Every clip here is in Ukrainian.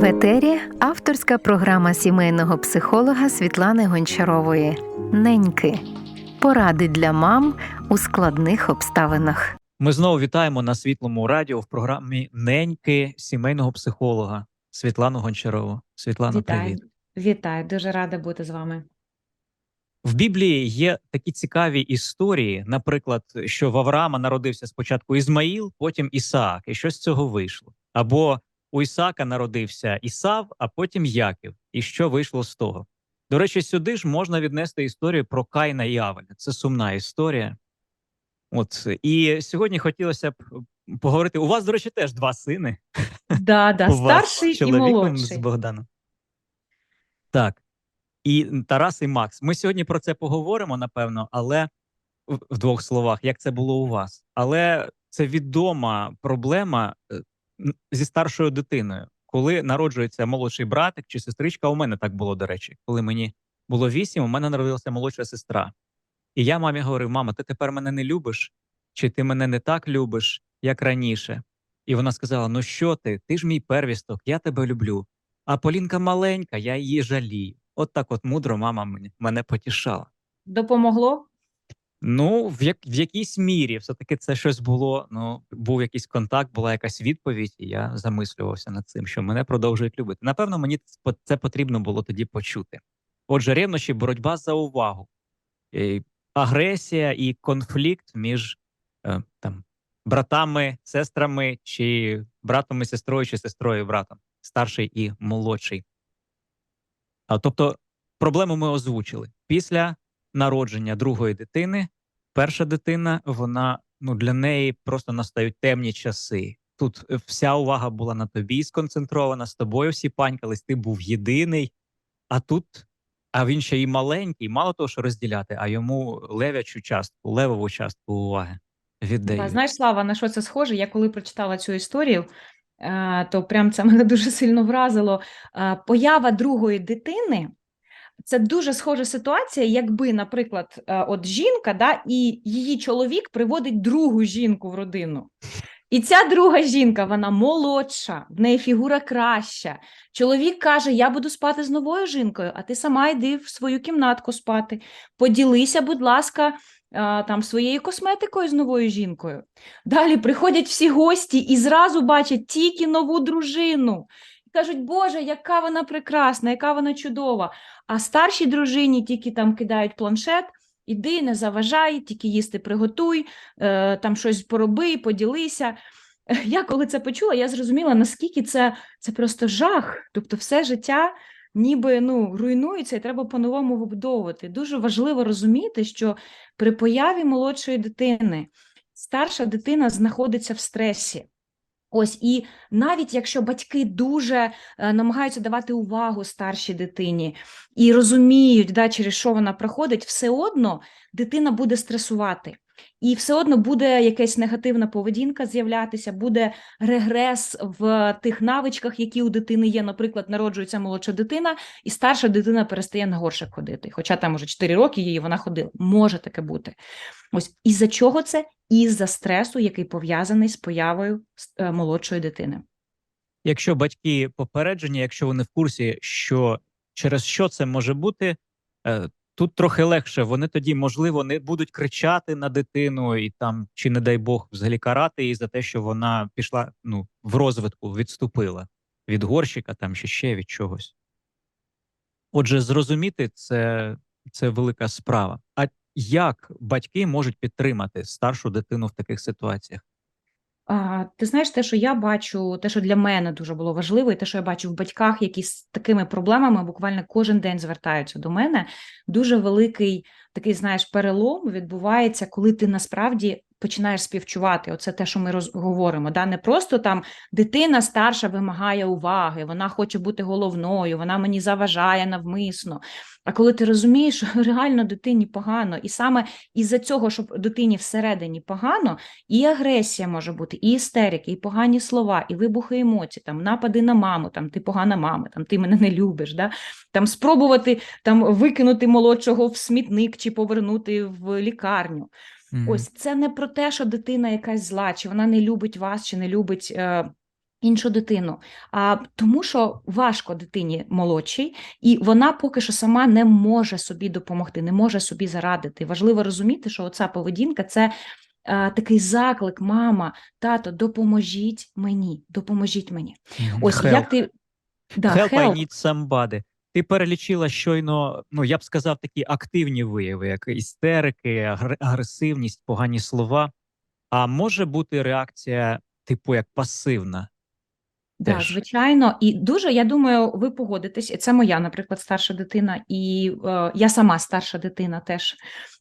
В етері авторська програма сімейного психолога Світлани Гончарової Неньки. Поради для мам у складних обставинах. Ми знову вітаємо на світлому радіо в програмі Неньки сімейного психолога Світлану Гончарову. Світлано, Вітаю. привіт. Вітаю, дуже рада бути з вами. В Біблії є такі цікаві історії, наприклад, що в Авраама народився спочатку Ізмаїл, потім Ісаак, і що з цього вийшло? Або у Ісаака народився Ісав, а потім Яків. І що вийшло з того? До речі, сюди ж можна віднести історію про Кайна і Авеля. Це сумна історія. От і сьогодні хотілося б поговорити. У вас, до речі, теж два сини. Да, да, У вас старший з і чоловіком, молодший. з Богданом. Так. І Тарас і Макс. Ми сьогодні про це поговоримо, напевно, але в двох словах, як це було у вас. Але це відома проблема е, зі старшою дитиною. Коли народжується молодший братик чи сестричка, у мене так було, до речі. Коли мені було вісім, у мене народилася молодша сестра. І я мамі говорив: мама, ти тепер мене не любиш? Чи ти мене не так любиш, як раніше? І вона сказала: Ну що ти? Ти ж мій первісток, я тебе люблю. А Полінка маленька, я її жалію. От так от мудро мама мене потішала. Допомогло? Ну, в, як, в якійсь мірі, все-таки це щось було. Ну, був якийсь контакт, була якась відповідь, і я замислювався над цим, що мене продовжують любити. Напевно, мені це- потрібно було тоді почути. Отже, ревнощі, боротьба за увагу, е, агресія і конфлікт між е, там братами, сестрами, чи братом і сестрою, чи сестрою і братом, старший і молодший. А, тобто, проблему ми озвучили. Після народження другої дитини, перша дитина, вона ну для неї просто настають темні часи. Тут е, вся увага була на тобі сконцентрована, з тобою всі панькались, ти був єдиний. А тут, а він ще й маленький, мало того, що розділяти, а йому левячу частку, левову частку уваги віддає. Знаєш, Слава, на що це схоже? Я коли прочитала цю історію, е, то прям це мене дуже сильно вразило. Е, Поява другої дитини це дуже схожа ситуація, якби, наприклад, е, от жінка да, і її чоловік приводить другу жінку в родину. І ця друга жінка, вона молодша, в неї фігура краща. Чоловік каже: Я буду спати з новою жінкою, а ти сама йди в свою кімнатку спати. Поділися, будь ласка, там своєю косметикою з новою жінкою. Далі приходять всі гості і зразу бачать тільки нову дружину. Кажуть, Боже, яка вона прекрасна, яка вона чудова. А старшій дружині тільки там кидають планшет. Іди, не заважай, тільки їсти приготуй, е, там щось пороби, поділися. Я коли це почула, я зрозуміла, наскільки це, це просто жах. Тобто, все життя ніби ну, руйнується і треба по-новому вибудовувати. Дуже важливо розуміти, що при появі молодшої дитини старша дитина знаходиться в стресі. Ось і навіть якщо батьки дуже е, намагаються давати увагу старшій дитині і розуміють, да, через що вона проходить, все одно дитина буде стресувати. І все одно буде якась негативна поведінка з'являтися, буде регрес в тих навичках, які у дитини є. Наприклад, народжується молодша дитина, і старша дитина перестає на горшик ходити. Хоча там уже 4 роки її вона ходила. Може таке бути. Ось із-за чого це? Із-за стресу, який пов'язаний з появою е, молодшої дитини. Якщо батьки попереджені, якщо вони в курсі, що через що це може бути, е, тут трохи легше. Вони тоді, можливо, не будуть кричати на дитину і там, чи не дай Бог, взагалі карати її за те, що вона пішла ну, в розвитку, відступила від горщика там чи ще від чогось. Отже, зрозуміти це, це велика справа. А як батьки можуть підтримати старшу дитину в таких ситуаціях? Ти знаєш, те, що я бачу, те, що для мене дуже було важливо, і те, що я бачу в батьках, які з такими проблемами буквально кожен день звертаються до мене, дуже великий такий, знаєш, перелом відбувається, коли ти насправді починаєш співчувати. Оце те, що ми роз... говоримо. Да? Не просто там дитина старша вимагає уваги, вона хоче бути головною, вона мені заважає навмисно. А коли ти розумієш, що реально дитині погано, і саме із-за цього, щоб дитині всередині погано, і агресія може бути, і істерики, і погані слова, і вибухи емоцій, там напади на маму, там ти погана мама, там ти мене не любиш, да? там спробувати там викинути молодшого в смітник чи повернути в лікарню. Мгм. Ось це не про те, що дитина якась зла, чи вона не любить вас, чи не любить е, іншу дитину, а тому, що важко дитині молодшій, і вона поки що сама не може собі допомогти, не може собі зарадити. Важливо розуміти, що оця поведінка це. е, Такий заклик, мама, тато, допоможіть мені, допоможіть мені. Ось Help. як ти да, Help, I need somebody. Ти перелічила щойно, ну я б сказав, такі активні вияви, як істерики, агресивність, погані слова. А може бути реакція, типу, як пасивна. Да, звичайно, і дуже я думаю, ви погодитесь. Це моя, наприклад, старша дитина, і е, я сама старша дитина теж.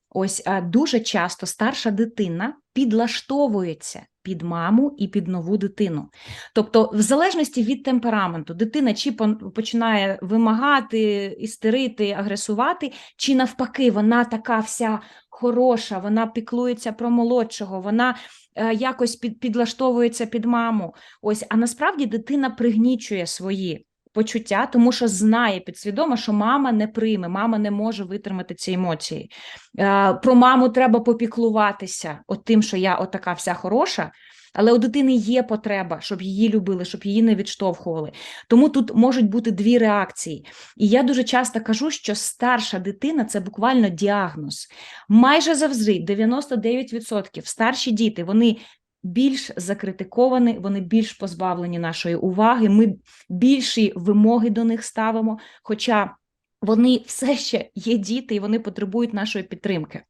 Ось е, дуже часто старша дитина підлаштовується під маму і під нову дитину. Тобто, в залежності від темпераменту, дитина чи починає вимагати, істерити, агресувати, чи навпаки, вона така вся хороша, вона піклується про молодшого, вона е, якось під, підлаштовується під маму. Ось, а насправді дитина пригнічує свої почуття, тому що знає підсвідомо, що мама не прийме, мама не може витримати ці емоції. Е, Про маму треба попіклуватися, от тим, що я отака вся хороша. Але у дитини є потреба, щоб її любили, щоб її не відштовхували. Тому тут можуть бути дві реакції. І я дуже часто кажу, що старша дитина це буквально діагноз. Майже завжди 99% старші діти вони більш закритиковані, вони більш позбавлені нашої уваги. Ми більші вимоги до них ставимо, хоча вони все ще є діти і вони потребують нашої підтримки.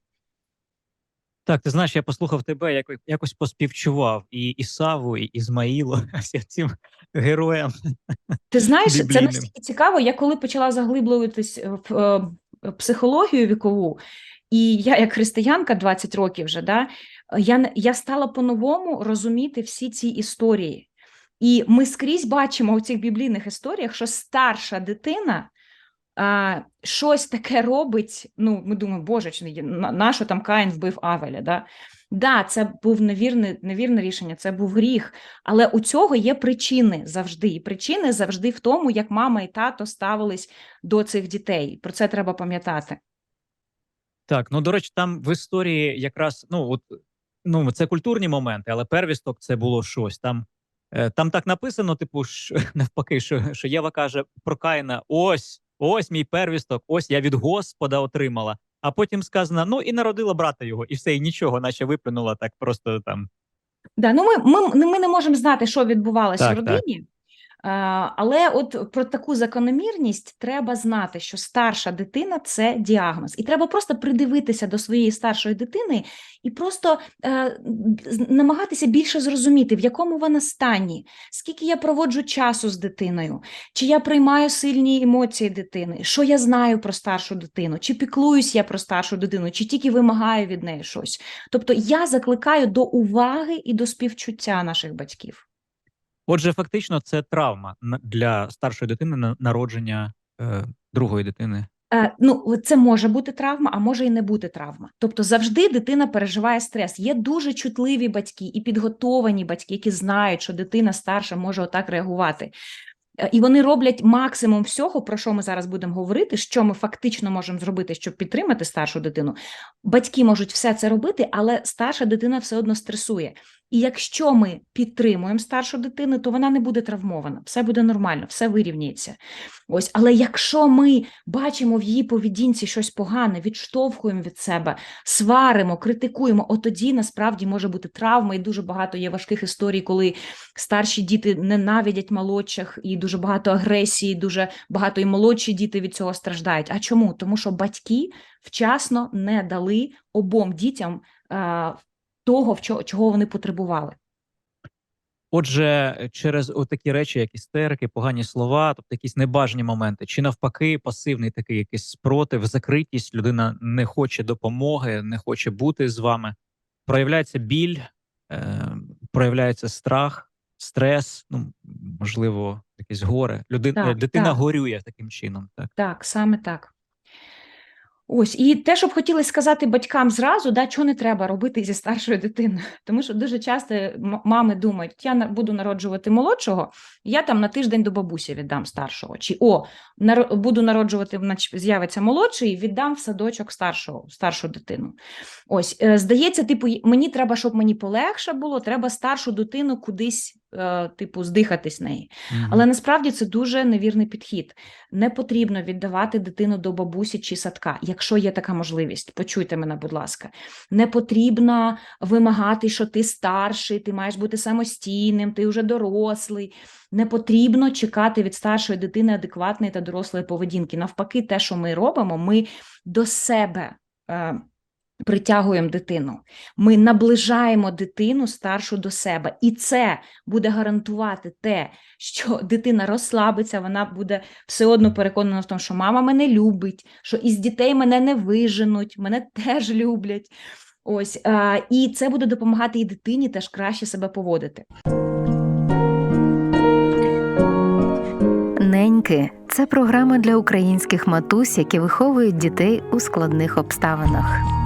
Так, ти знаєш, я послухав тебе, яко- якось поспівчував і Ісаву, і Ізмаїлу, всім цим героям. Ти знаєш, це настільки цікаво. Я коли почала заглиблюватись в е, психологію вікову, і я, як християнка 20 років вже, да, я, я стала по-новому розуміти всі ці історії. І ми скрізь бачимо у цих біблійних історіях, що старша дитина а, щось таке робить. Ну, ми думаємо, боже, чи на що там Каїн вбив Авеля? Да? Да, це був невірне, невірне рішення, це був гріх. Але у цього є причини завжди. І причини завжди в тому, як мама і тато ставились до цих дітей. Про це треба пам'ятати. Так, ну до речі, там в історії якраз ну от ну це культурні моменти, але первісток це було щось. Там е, там так написано, типу, що, навпаки, що, що Єва каже про Каїна: ось, ось мій первісток, ось я від Господа отримала. А потім сказано: ну і народила брата його, і все, і нічого, наче виплюнула так просто там. Да, ну ми, ми, ми не можемо знати, що відбувалося Так, в родині. Е, Але от про таку закономірність треба знати, що старша дитина це діагноз, і треба просто придивитися до своєї старшої дитини і просто е, намагатися більше зрозуміти, в якому вона стані, скільки я проводжу часу з дитиною, чи я приймаю сильні емоції дитини, що я знаю про старшу дитину, чи піклуюсь я про старшу дитину, чи тільки вимагаю від неї щось. Тобто я закликаю до уваги і до співчуття наших батьків. Отже, фактично, це травма для старшої дитини на народження е, другої дитини. Е, ну, це може бути травма, а може і не бути травма. Тобто завжди дитина переживає стрес. Є дуже чутливі батьки і підготовані батьки, які знають, що дитина старша може отак реагувати. Е, І вони роблять максимум всього, про що ми зараз будемо говорити, що ми фактично можемо зробити, щоб підтримати старшу дитину. Батьки можуть все це робити, але старша дитина все одно стресує. І якщо ми підтримуємо старшу дитину, то вона не буде травмована, все буде нормально, все вирівняється. Ось, але якщо ми бачимо в її поведінці щось погане, відштовхуємо від себе, сваримо, критикуємо, от тоді насправді може бути травма, і дуже багато є важких історій, коли старші діти ненавидять молодших, і дуже багато агресії, дуже багато і молодші діти від цього страждають. А чому? Тому що батьки вчасно не дали обом дітям а, того, чого вони потребували. Отже, через такі речі, як істерики, погані слова, тобто якісь небажані моменти, чи навпаки, пасивний такий якийсь спротив, закритість, людина не хоче допомоги, не хоче бути з вами. Проявляється біль, е, проявляється страх, стрес, ну можливо, якесь горе. Людина Так, дитина так. горює таким чином. Так Так, саме так. Ось, і те, що б хотіли сказати батькам зразу, да, чого не треба робити зі старшою дитиною. Тому що дуже часто мами думають, я буду народжувати молодшого, я там на тиждень до бабусі віддам старшого. Чи о, наро- буду народжувати, з'явиться молодший, віддам в садочок старшого, старшу дитину. Ось, е, здається, типу, мені треба, щоб мені полегше було, треба старшу дитину кудись е, типу, здихатись неї. Мгм. Але насправді це дуже невірний підхід. Не потрібно віддавати дитину до бабусі чи садка, якщо є така можливість. Почуйте мене, будь ласка. Не потрібно вимагати, що ти старший, ти маєш бути самостійним, ти вже дорослий. Не потрібно чекати від старшої дитини адекватної та дорослої поведінки. Навпаки, те, що ми робимо, ми до себе. Притягуємо дитину, ми наближаємо дитину старшу до себе, і це буде гарантувати те, що дитина розслабиться, вона буде все одно переконана в тому, що мама мене любить, що із дітей мене не виженуть, мене теж люблять. Ось і це буде допомагати і дитині теж краще себе поводити. Неньки це програма для українських матусь, які виховують дітей у складних обставинах.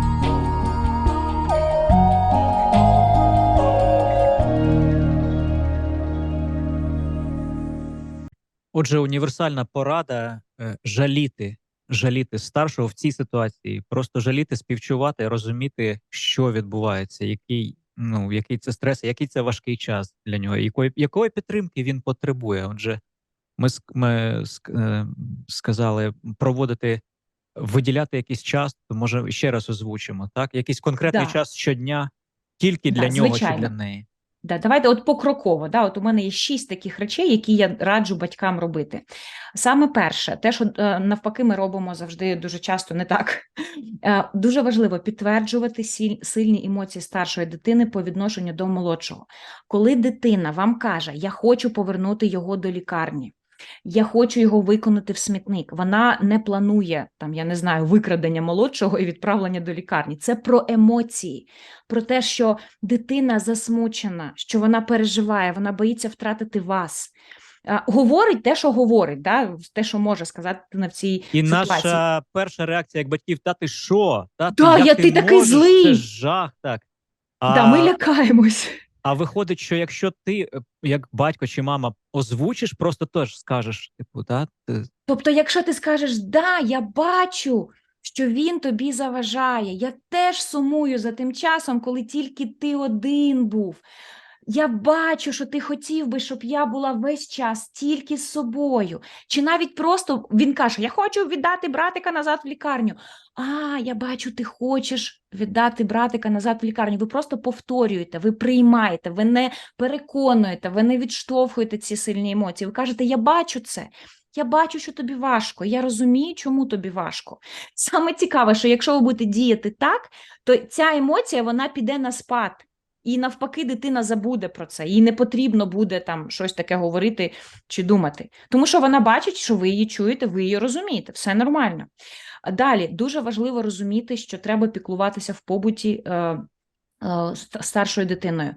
Отже, універсальна порада е, жаліти, жаліти старшого в цій ситуації, просто жаліти, співчувати, розуміти, що відбувається, який, ну, який це стрес, який це важкий час для нього, якої, якої підтримки він потребує. Отже, ми, ми е, сказали проводити, виділяти якийсь час, то може ще раз озвучимо, так? Якийсь конкретний Да. час щодня тільки Да, для нього чи для неї. Да, давайте от покроково. Да, от у мене є шість таких речей, які я раджу батькам робити. Саме перше, те, що е, навпаки, ми робимо завжди дуже часто не так. Е, Дуже важливо підтверджувати сильні емоції старшої дитини по відношенню до молодшого. Коли дитина вам каже, я хочу повернути його до лікарні. Я хочу його виконати в смітник. Вона не планує там, я не знаю, викрадення молодшого і відправлення до лікарні. Це про емоції, про те, що дитина засмучена, що вона переживає, вона боїться втратити вас. Говорить те, що говорить, да? те, що може сказати на в цій І ситуації. наша перша реакція як батьків: та ти що? Та Да, як я- ти ти такий можеш? злий!» Це жах, так. А, Да, ми лякаємось. А виходить, що якщо ти, е, як батько чи мама, озвучиш, просто теж скажеш, типу, да, ти Тобто, якщо ти скажеш, да, я бачу, що він тобі заважає, я теж сумую за тим часом, коли тільки ти один був. Я бачу, що ти хотів би, щоб я була весь час тільки з собою. Чи навіть просто він каже: Я хочу віддати братика назад в лікарню. А, я бачу, ти хочеш віддати братика назад в лікарню. Ви просто повторюєте, ви приймаєте, ви не переконуєте, ви не відштовхуєте ці сильні емоції. Ви кажете, я бачу це. Я бачу, що тобі важко. Я розумію, чому тобі важко. Саме цікаве, що якщо ви будете діяти так, то ця емоція вона піде на спад. І навпаки, дитина забуде про це. Їй не потрібно буде там щось таке говорити чи думати. Тому що вона бачить, що ви її чуєте, ви її розумієте, все нормально. Далі дуже важливо розуміти, що треба піклуватися в побуті. Е, ст- старшою дитиною.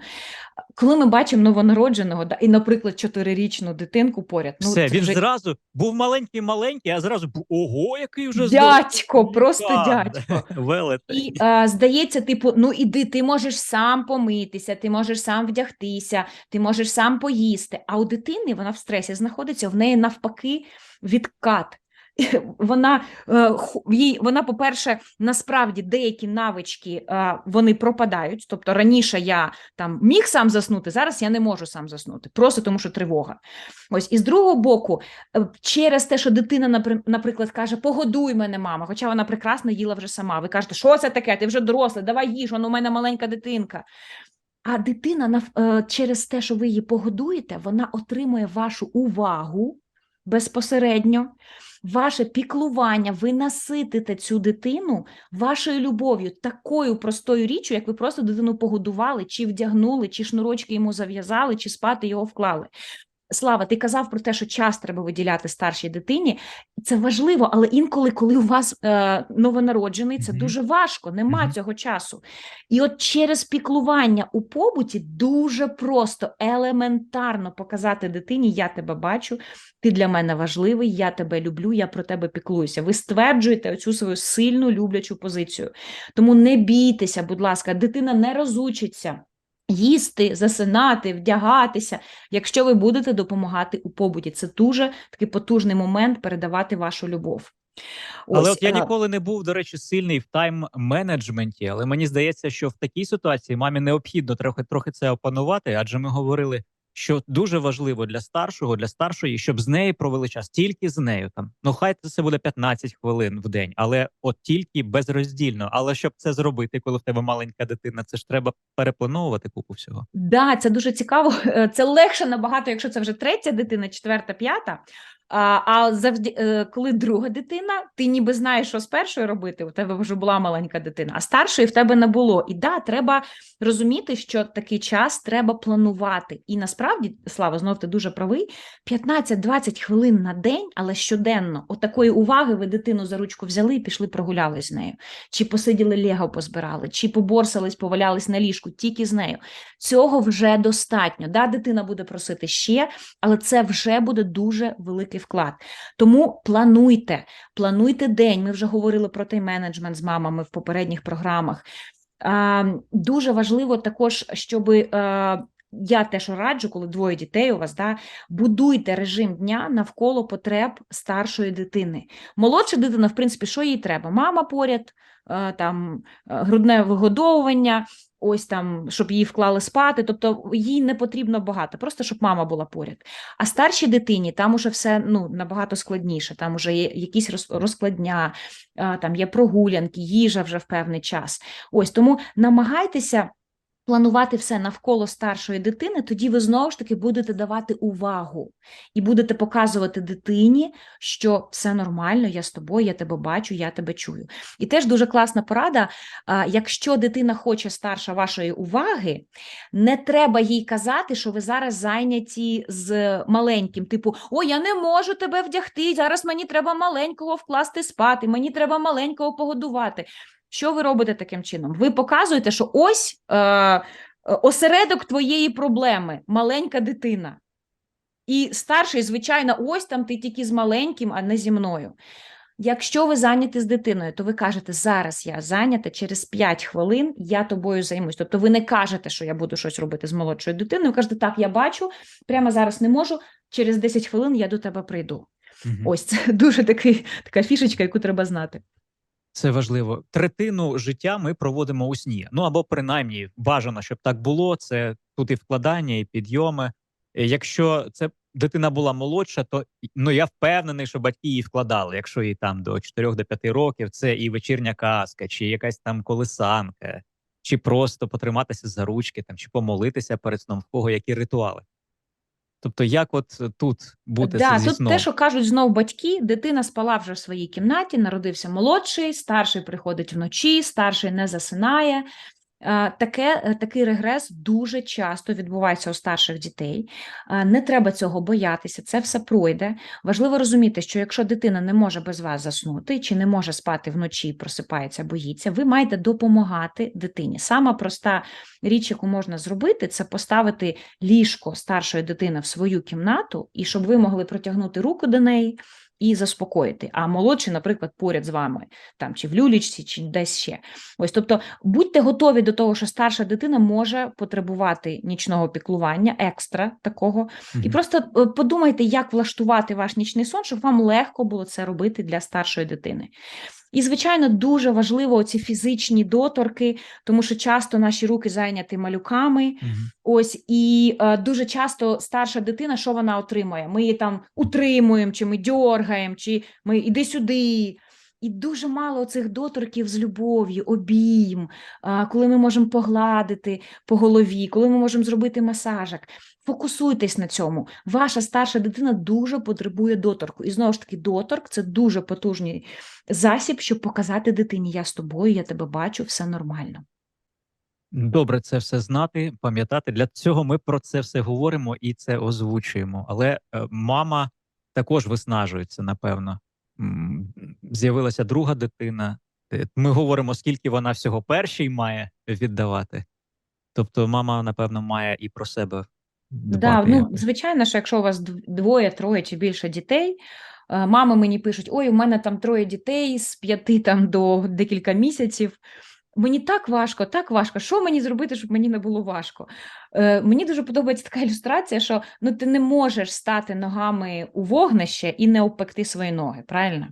Коли ми бачимо новонародженого, да, і, наприклад, чотирирічну дитинку поряд, ну, все. Він вже зразу був маленький, маленький, а зразу був ого, який вже Дядько, здоровий просто великан». дядько. Велетень. І е, здається, типу, ну іди, ти можеш сам помитися, ти можеш сам вдягтися, ти можеш сам поїсти. А у дитини вона в стресі знаходиться, в неї навпаки відкат. Вона, е, їй, вона, по-перше, насправді деякі навички е, вони пропадають. Тобто раніше я там міг сам заснути, зараз я не можу сам заснути, просто тому що тривога. Ось і з другого боку, е, через те, що дитина, наприклад, каже: Погодуй мене, мама, хоча вона прекрасно їла вже сама. Ви кажете, що це таке? Ти вже дорослий, давай їж, он у мене маленька дитинка. А дитина через те, що ви її погодуєте, вона отримує вашу увагу безпосередньо, ваше піклування, ви наситите цю дитину вашою любов'ю, такою простою річчю, як ви просто дитину погодували, чи вдягнули, чи шнурочки йому зав'язали, чи спати його вклали. Слава, ти казав про те, що час треба виділяти старшій дитині. Це важливо, але інколи, коли у вас е, новонароджений, це Мгм. дуже важко, нема Мгм. цього часу. І от через піклування у побуті дуже просто, елементарно показати дитині: я тебе бачу, ти для мене важливий, я тебе люблю, я про тебе піклуюся. Ви стверджуєте оцю свою сильну люблячу позицію. Тому не бійтеся, будь ласка, дитина не розучиться. Їсти, засинати, вдягатися, якщо ви будете допомагати у побуті. Це дуже такий потужний момент передавати вашу любов. Але от я ніколи не був, до речі, сильний в тайм-менеджменті, але мені здається, що в такій ситуації мамі необхідно трохи трохи це опанувати, адже ми говорили, що дуже важливо для старшого, для старшої, щоб з нею провели час, тільки з нею. Там ну хай це буде 15 хвилин в день, але от тільки безроздільно. Але щоб це зробити, коли в тебе маленька дитина, це ж треба переплановувати купу всього. Да, це дуже цікаво. Е, Це легше набагато, якщо це вже третя дитина, четверта, п'ята. А, а завжди, е, коли друга дитина, ти ніби знаєш, що з першою робити, у тебе вже була маленька дитина, а старшої в тебе не було. І да, треба розуміти, що такий час треба планувати. І насправді, Слава, знов ти дуже правий. 15-20 хвилин на день, але щоденно, от такої уваги ви дитину за ручку взяли і пішли прогулялись з нею. Чи посиділи Лего позбирали, чи поборсались, повалялись на ліжку, тільки з нею. Цього вже достатньо. Да, дитина буде просити ще, але це вже буде дуже великий вклад. Тому плануйте, плануйте день. Ми вже говорили про тайм-менеджмент з мамами в попередніх програмах. Дуже важливо також, щоб е, я теж раджу, коли двоє дітей у вас, да, будуйте режим дня навколо потреб старшої дитини. Молодша дитина, в принципі, що їй треба? Мама поряд, е, там е, грудне вигодовування, ось там, щоб її вклали спати. Тобто їй не потрібно багато, просто щоб мама була поряд. А старшій дитині там уже все ну, набагато складніше. Там уже є якісь роз- розкладня, там є прогулянки, їжа вже в певний час. Ось тому намагайтеся. Планувати все навколо старшої дитини, тоді ви знову ж таки будете давати увагу і будете показувати дитині, що все нормально, я з тобою, я тебе бачу, я тебе чую. І теж дуже класна порада. Якщо дитина хоче старша вашої уваги, не треба їй казати, що ви зараз зайняті з маленьким. Типу, о, я не можу тебе вдягти. Зараз мені треба маленького вкласти спати, мені треба маленького погодувати. Що ви робите таким чином? Ви показуєте, що ось е, осередок твоєї проблеми маленька дитина. І старший, звичайно, ось там ти тільки з маленьким, а не зі мною. Якщо ви зайняті з дитиною, то ви кажете, зараз я зайнята, через 5 хвилин я тобою займусь. Тобто ви не кажете, що я буду щось робити з молодшою дитиною. Ви кажете, так, я бачу, прямо зараз не можу, через 10 хвилин я до тебе прийду. Мгм. Ось це дуже такий, така фішечка, яку треба знати. Це важливо. Третину життя ми проводимо у сні. Ну або принаймні бажано, щоб так було. Це тут і вкладання, і підйоми. Е, Якщо це дитина була молодша, то ну я впевнений, що батьки її вкладали. Якщо їй там до 4 до 5 років, це і вечірня казка, чи якась там колисанка, чи просто потриматися за ручки, там чи помолитися перед сном, в кого які ритуали. Тобто, як от тут бути Да, зі тут сном? те, що кажуть знов батьки, дитина спала вже в своїй кімнаті, народився молодший, старший приходить вночі, старший не засинає. Е, Таке, е, такий регрес дуже часто відбувається у старших дітей. Е, Не треба цього боятися, це все пройде. Важливо розуміти, що якщо дитина не може без вас заснути чи не може спати вночі, просипається, боїться, ви маєте допомагати дитині. Сама проста річ, яку можна зробити, це поставити ліжко старшої дитини в свою кімнату, і щоб ви могли протягнути руку до неї і заспокоїти. А молодший, наприклад, поряд з вами, там чи в люлічці, чи десь ще. Ось, тобто, будьте готові до того, що старша дитина може потребувати нічного піклування, екстра такого. І просто е, подумайте, як влаштувати ваш нічний сон, щоб вам легко було це робити для старшої дитини. І, звичайно, дуже важливо ці фізичні доторки, тому що часто наші руки зайняті малюками. Мгм. Ось і е, дуже часто старша дитина, що вона отримує? Ми її там утримуємо, чи ми дьоргаємо, чи ми іди сюди. І дуже мало цих доторків з любов'ю, обійм, коли ми можемо погладити по голові, коли ми можемо зробити масажик. Фокусуйтесь на цьому. Ваша старша дитина дуже потребує доторку. І знову ж таки, доторк це дуже потужний засіб, щоб показати дитині: я з тобою, я тебе бачу, все нормально. Добре, це все знати, пам'ятати. Для цього ми про це все говоримо і це озвучуємо. Але е, мама також виснажується, напевно. З'явилася друга дитина. Е, Ми говоримо, скільки вона всього першій має віддавати. Тобто, мама, напевно, має і про себе Да, дбати. ну, звичайно, що якщо у вас двоє, троє чи більше дітей, е, мами мені пишуть: ой, у мене там троє дітей з п'яти там до декілька місяців. Мені так важко, так важко. Що мені зробити, щоб мені не було важко? Е, мені дуже подобається така ілюстрація, що ну ти не можеш стати ногами у вогнище і не обпекти свої ноги, правильно?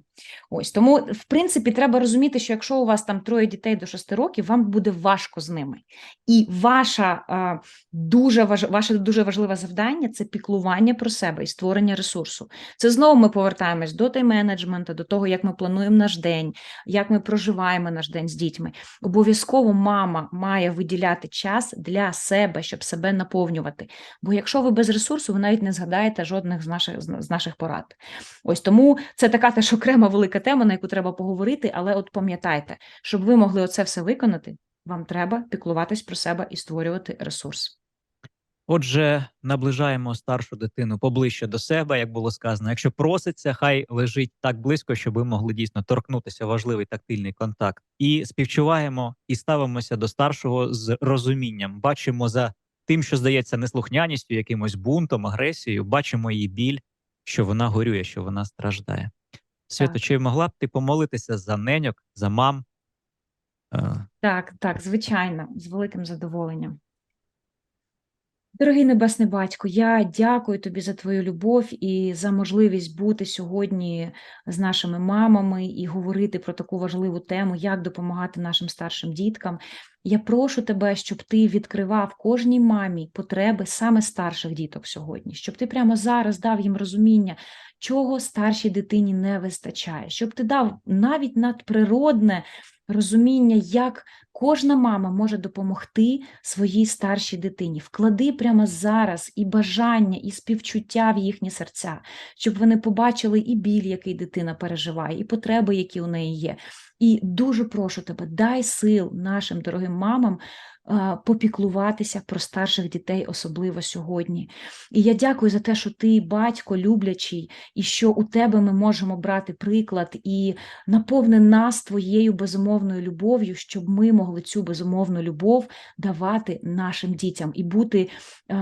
Ось тому, в принципі, треба розуміти, що якщо у вас там троє дітей до 6 років, вам буде важко з ними. І ваша е, дуже важ... ваше дуже важливе завдання це піклування про себе і створення ресурсу. Це знову ми повертаємось до тайм-менеджменту, до того, як ми плануємо наш день, як ми проживаємо наш день з дітьми. Обов'язково мама має виділяти час для себе, щоб себе наповнювати. Бо якщо ви без ресурсу, ви навіть не згадаєте жодних з наших з наших порад. Ось тому це така теж окрема велика тема, на яку треба поговорити. Але от пам'ятайте, щоб ви могли оце все виконати, вам треба піклуватись про себе і створювати ресурс. Отже, наближаємо старшу дитину поближче до себе, як було сказано. Якщо проситься, хай лежить так близько, щоб ви могли дійсно торкнутися важливий тактильний контакт. І співчуваємо і ставимося до старшого з розумінням. Бачимо за тим, що здається неслухняністю, якимось бунтом, агресією. Бачимо її біль, що вона горює, що вона страждає. Свято, чи могла б ти помолитися за неньок, за мам? Е, Так, так, звичайно, з великим задоволенням. Дорогий Небесний Батько, я дякую тобі за твою любов і за можливість бути сьогодні з нашими мамами і говорити про таку важливу тему, як допомагати нашим старшим діткам. Я прошу тебе, щоб ти відкривав кожній мамі потреби саме старших діток сьогодні, щоб ти прямо зараз дав їм розуміння, чого старшій дитині не вистачає, щоб ти дав навіть надприродне розуміння, як кожна мама може допомогти своїй старшій дитині. Вклади прямо зараз і бажання, і співчуття в їхні серця, щоб вони побачили і біль, який дитина переживає, і потреби, які у неї є. І дуже прошу тебе, дай сил нашим дорогим мамам попіклуватися про старших дітей, особливо сьогодні. І я дякую за те, що ти батько люблячий, і що у тебе ми можемо брати приклад і наповни нас твоєю безумовною любов'ю, щоб ми могли цю безумовну любов давати нашим дітям і бути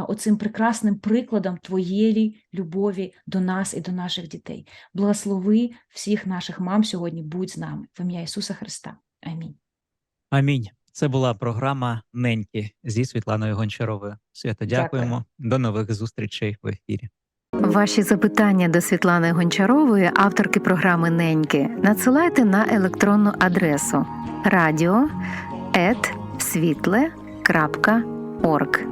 оцим прекрасним прикладом твоєї любові до нас і до наших дітей. Благослови всіх наших мам сьогодні, будь з нами в ім'я Ісуса Христа. Амінь. Амінь. Це була програма Неньки зі Світланою Гончаровою. Свято, дякуємо. До нових зустрічей в ефірі. Ваші запитання до Світлани Гончарової, авторки програми Неньки, надсилайте на електронну адресу radio.світле.орг